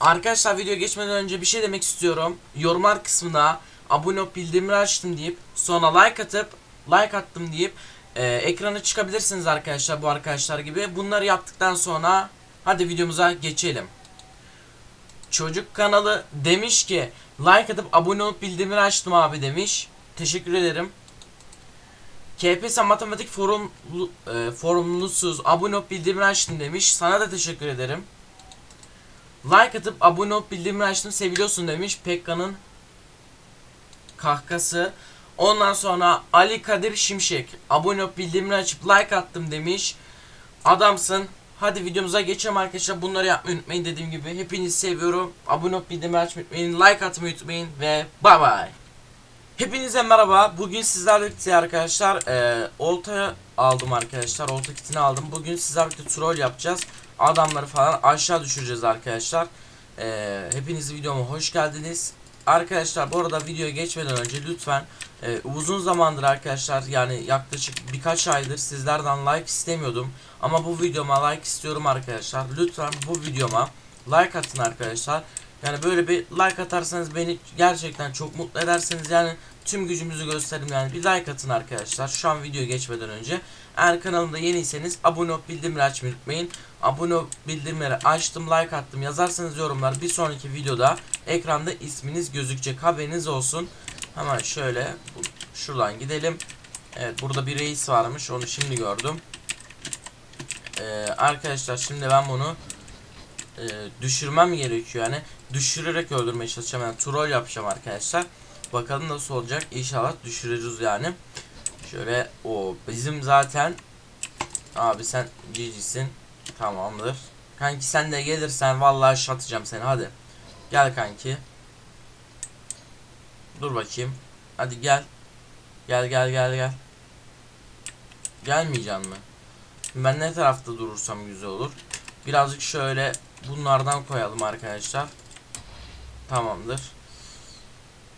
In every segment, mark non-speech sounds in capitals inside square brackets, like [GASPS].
Arkadaşlar video geçmeden önce bir şey demek istiyorum. Yorumlar kısmına abone olup bildirimleri açtım deyip sonra like atıp like attım deyip e, ekrana çıkabilirsiniz arkadaşlar bu arkadaşlar gibi. Bunları yaptıktan sonra hadi videomuza geçelim. Çocuk kanalı demiş ki like atıp abone olup bildirimleri açtım abi demiş. Teşekkür ederim. KPSS Matematik Forum e, forumlusuz abone olup bildirimleri açtım demiş. Sana da teşekkür ederim. Like atıp abone olup bildirimleri açtım seviliyorsun demiş. Pekka'nın kahkası. Ondan sonra Ali Kadir Şimşek abone olup bildirimleri açıp like attım demiş. Adamsın. Hadi videomuza geçelim arkadaşlar. Bunları yapmayı unutmayın dediğim gibi. Hepinizi seviyorum. Abone olup bildirimleri açmayı unutmayın. Like atmayı unutmayın ve bay bay. Hepinize merhaba. Bugün sizlerle birlikte arkadaşlar e, olta aldım arkadaşlar. Olta kitini aldım. Bugün sizlerle birlikte troll yapacağız. Adamları falan aşağı düşüreceğiz arkadaşlar. E, hepiniz videoma hoş geldiniz. Arkadaşlar bu arada videoya geçmeden önce lütfen e, uzun zamandır arkadaşlar yani yaklaşık birkaç aydır sizlerden like istemiyordum. Ama bu videoma like istiyorum arkadaşlar. Lütfen bu videoma like atın arkadaşlar. Yani böyle bir like atarsanız beni gerçekten çok mutlu ederseniz yani tüm gücümüzü gösterin yani bir like atın arkadaşlar şu an videoya geçmeden önce. Eğer kanalımda yeniyseniz abone olup bildirimleri açmayı unutmayın. Abone olup bildirimleri açtım like attım yazarsanız yorumlar bir sonraki videoda ekranda isminiz gözükecek haberiniz olsun. Hemen şöyle şuradan gidelim. Evet burada bir reis varmış onu şimdi gördüm. Ee, arkadaşlar şimdi ben bunu e, düşürmem gerekiyor yani düşürerek öldürmeye çalışacağım yani troll yapacağım arkadaşlar bakalım nasıl olacak. İnşallah düşüreceğiz yani. Şöyle o bizim zaten abi sen cicisin tamamdır. Kanki sen de gelirsen vallahi şatacağım seni hadi. Gel kanki. Dur bakayım. Hadi gel. Gel gel gel gel. Gelmeyeceksin mi? Ben ne tarafta durursam güzel olur. Birazcık şöyle bunlardan koyalım arkadaşlar. Tamamdır.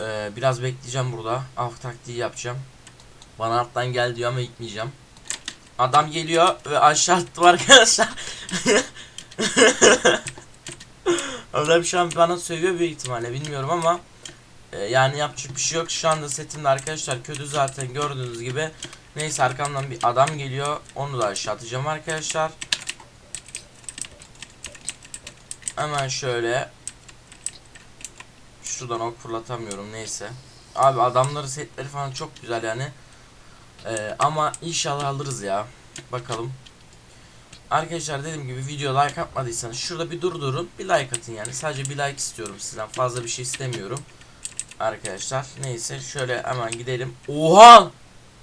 Ee, biraz bekleyeceğim burada. Af taktiği yapacağım. Bana alttan gel diyor ama gitmeyeceğim. Adam geliyor ve aşağı attım arkadaşlar. [LAUGHS] Adam şu an bana sövüyor büyük ihtimalle bilmiyorum ama e, yani yapacak bir şey yok. Şu anda setimde arkadaşlar kötü zaten gördüğünüz gibi. Neyse arkamdan bir adam geliyor. Onu da aşağı atacağım arkadaşlar. Hemen şöyle Şuradan ok fırlatamıyorum neyse. Abi adamları setleri falan çok güzel yani. Ee, Ama inşallah alırız ya. Bakalım. Arkadaşlar dediğim gibi video like atmadıysanız Şurada bir durdurun bir like atın yani. Sadece bir like istiyorum sizden fazla bir şey istemiyorum. Arkadaşlar neyse şöyle hemen gidelim. Oha!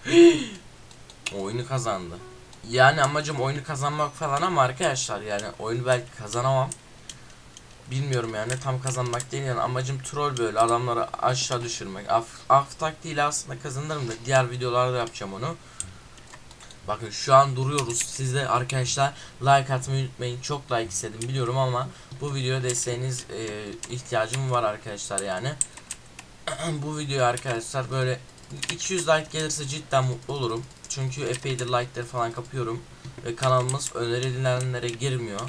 [GASPS] Oyunu kazandı. Yani amacım oyunu kazanmak falan ama arkadaşlar yani oyunu belki kazanamam Bilmiyorum yani tam kazanmak değil yani amacım troll böyle adamları aşağı düşürmek. Af, af taktiğiyle aslında kazanırım da diğer videolarda yapacağım onu. Bakın şu an duruyoruz. Siz de arkadaşlar like atmayı unutmayın. Çok like istedim biliyorum ama bu video desteğiniz e, ihtiyacım var arkadaşlar yani. [CLEARS THROAT] bu video arkadaşlar böyle 200 like gelirse cidden mutlu olurum. Çünkü epeydir like'ları falan kapıyorum. Ve kanalımız önerilenlere girmiyor.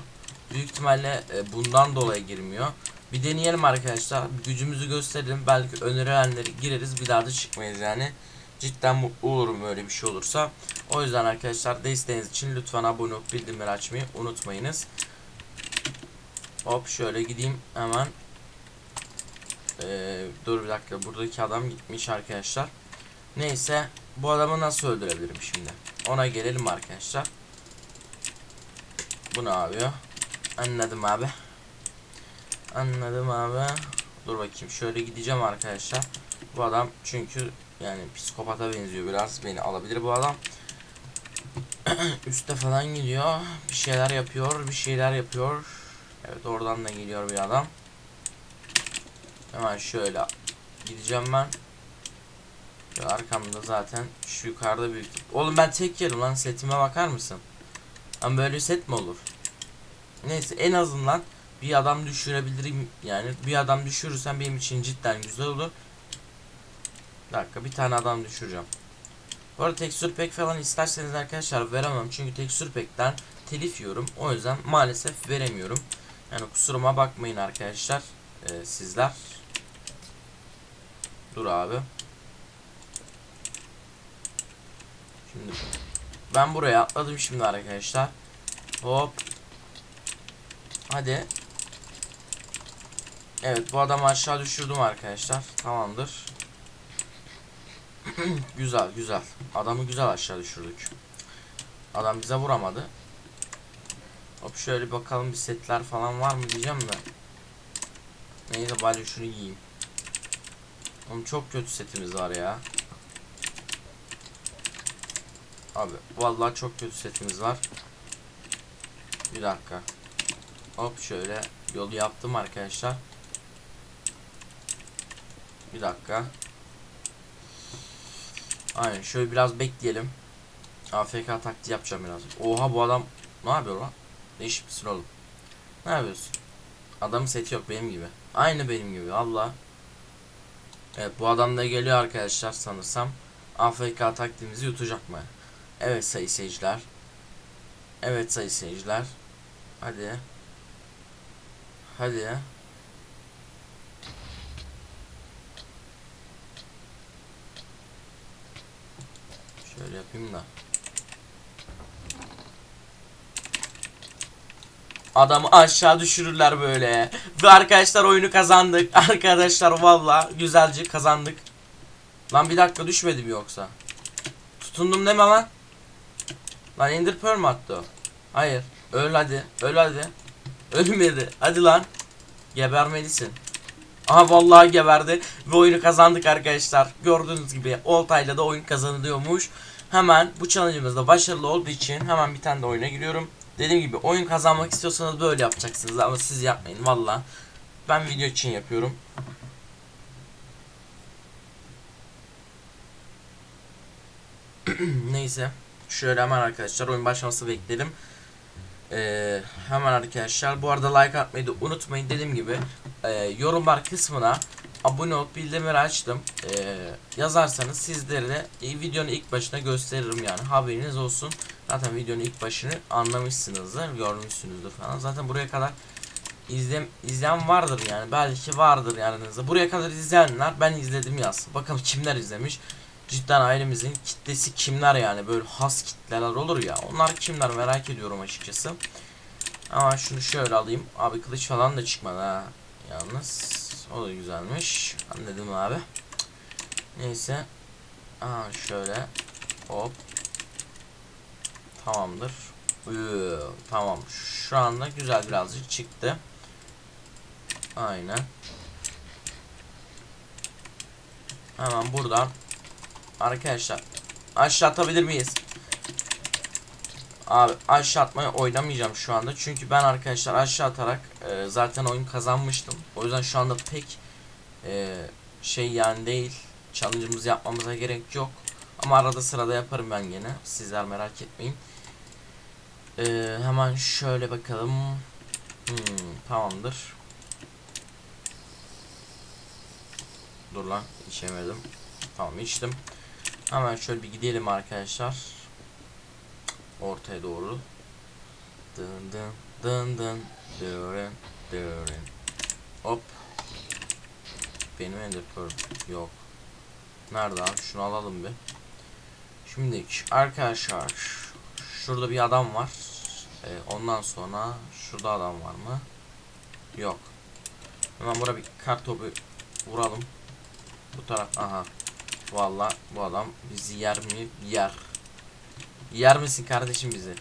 Büyük ihtimalle e, bundan dolayı girmiyor. Bir deneyelim arkadaşlar. Gücümüzü gösterelim. Belki önerilenleri gireriz. Bir daha da çıkmayız yani. Cidden mutlu olurum böyle bir şey olursa. O yüzden arkadaşlar desteğiniz için lütfen abone olup bildirimleri açmayı unutmayınız. Hop şöyle gideyim hemen. Ee, dur bir dakika buradaki adam gitmiş arkadaşlar. Neyse bu adamı nasıl öldürebilirim şimdi? Ona gelelim arkadaşlar. Bu ne yapıyor? Anladım abi. Anladım abi. Dur bakayım şöyle gideceğim arkadaşlar. Bu adam çünkü yani psikopata benziyor biraz. Beni alabilir bu adam. [CLEARS THROAT] Üste falan gidiyor. Bir şeyler yapıyor. Bir şeyler yapıyor. Evet oradan da geliyor bir adam. Hemen şöyle gideceğim ben. Şöyle arkamda zaten şu yukarıda büyük. Oğlum ben tek yerim lan setime bakar mısın? Ama böyle set mi olur? Neyse en azından bir adam düşürebilirim yani bir adam düşürürsem benim için cidden güzel olur. Bir dakika bir tane adam düşüreceğim. Bu arada tekstür pek falan isterseniz arkadaşlar veremem çünkü tekstür pekten telif yiyorum. O yüzden maalesef veremiyorum. Yani kusuruma bakmayın arkadaşlar. Ee, sizler. Dur abi. Şimdi ben buraya atladım şimdi arkadaşlar. Hop. Hadi. Evet bu adamı aşağı düşürdüm arkadaşlar. Tamamdır. [CLEARS THROAT] güzel güzel. Adamı güzel aşağı düşürdük. Adam bize vuramadı. Hop şöyle bakalım bir setler falan var mı diyeceğim de. Neyse bari şunu giyeyim. Oğlum çok kötü setimiz var ya. Abi vallahi çok kötü setimiz var. Bir dakika. Hop şöyle yolu yaptım arkadaşlar. Bir dakika. Aynen şöyle biraz bekleyelim. AFK taktiği yapacağım biraz. Oha bu adam ne yapıyor lan? Değişik misin oğlum? Ne yapıyorsun? Adamın seti yok benim gibi. Aynı benim gibi Allah. Evet bu adam da geliyor arkadaşlar sanırsam. AFK taktiğimizi yutacak mı? Evet sayı seyirciler. Evet sayı seyirciler. Hadi. Hadi. Şöyle yapayım da. Adamı aşağı düşürürler böyle. Ve arkadaşlar oyunu kazandık. [LAUGHS] Arkadaşlar valla güzelce kazandık. Lan bir dakika düşmedim yoksa. Tutundum deme lan. Lan Ender Pearl mü attı o? Hayır. Öl hadi. Öl hadi. Ölmedi. Hadi lan. Gebermelisin. Aha vallahi geberdi ve oyunu kazandık arkadaşlar. Gördüğünüz gibi oltayla da oyun kazanılıyormuş. Hemen bu challenge'ımızda başarılı olduğu için hemen bir tane de oyuna giriyorum. Dediğim gibi oyun kazanmak istiyorsanız böyle yapacaksınız ama siz yapmayın valla. Ben video için yapıyorum. [CLEARS THROAT] Neyse. Şöyle hemen arkadaşlar oyun başlaması beklerim. Ee, hemen arkadaşlar bu arada like atmayı da unutmayın. Dediğim gibi e, yorumlar kısmına abone olup bildirimleri açtım. Ee, yazarsanız sizlere de videonun ilk başına gösteririm yani. Haberiniz olsun. Zaten videonun ilk başını anlamışsınızdır görmüşsünüzdür falan. Zaten buraya kadar izlem izleyen vardır yani. Belki vardır yani. Buraya kadar izleyenler ben izledim yaz bakalım kimler izlemiş cidden ailemizin kitlesi kimler yani? Böyle has kitleler olur ya. Onlar kimler merak ediyorum açıkçası. Ama şunu şöyle alayım. Abi kılıç falan da çıkmadı ha. Yalnız o da güzelmiş. Anladım abi. Neyse. Aa şöyle. Hop. Tamamdır. Üü, tamam. Şu anda güzel birazcık çıktı. Aynen. Hemen buradan Arkadaşlar aşağı atabilir miyiz? Abi aşağı atmayı oynamayacağım şu anda. Çünkü ben arkadaşlar aşağı atarak e, zaten oyun kazanmıştım. O yüzden şu anda pek e, şey yani değil. Challenge'ımızı yapmamıza gerek yok. Ama arada sırada yaparım ben gene. Sizler merak etmeyin. E, hemen şöyle bakalım. Hmm, tamamdır. Dur lan içemedim. Tamam içtim. Hemen şöyle bir gidelim arkadaşlar. Ortaya doğru. Dın dın dın dın dırın dırın. Hop. Benim ender pearl yok. Nerede abi? Şunu alalım bir. Şimdi arkadaşlar şurada bir adam var. Ee, ondan sonra şurada adam var mı? Yok. Hemen buraya bir kart topu vuralım. Bu taraf aha. Valla bu adam bizi yer mi? Yer. Yer misin kardeşim bizi?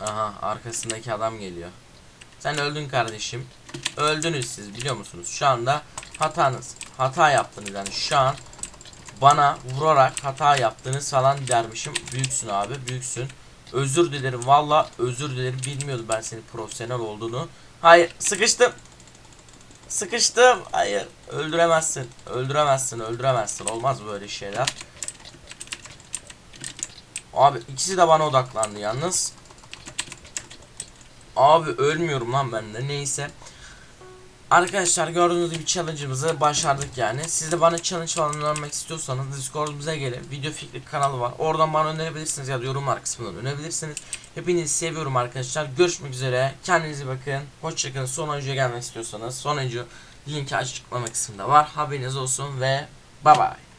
Aha arkasındaki adam geliyor. Sen öldün kardeşim. Öldünüz siz biliyor musunuz? Şu anda hatanız. Hata yaptınız yani şu an bana vurarak hata yaptınız falan dermişim. Büyüksün abi büyüksün. Özür dilerim valla özür dilerim bilmiyordum ben senin profesyonel olduğunu. Hayır sıkıştım. Sıkıştım. Hayır. Öldüremezsin. Öldüremezsin. Öldüremezsin. Olmaz böyle şeyler. Abi ikisi de bana odaklandı yalnız. Abi ölmüyorum lan ben de. Neyse. Arkadaşlar gördüğünüz gibi challenge'ımızı başardık yani. Siz de bana challenge falan önermek istiyorsanız Discord'umuza gelin. Video fikri kanalı var. Oradan bana önerebilirsiniz ya da yorumlar kısmından önerebilirsiniz. Hepinizi seviyorum arkadaşlar. Görüşmek üzere. Kendinize bakın. Hoşçakalın. Sonuncuya gelmek istiyorsanız sonuncu linki açıklama kısmında var. Haberiniz olsun ve bye bye.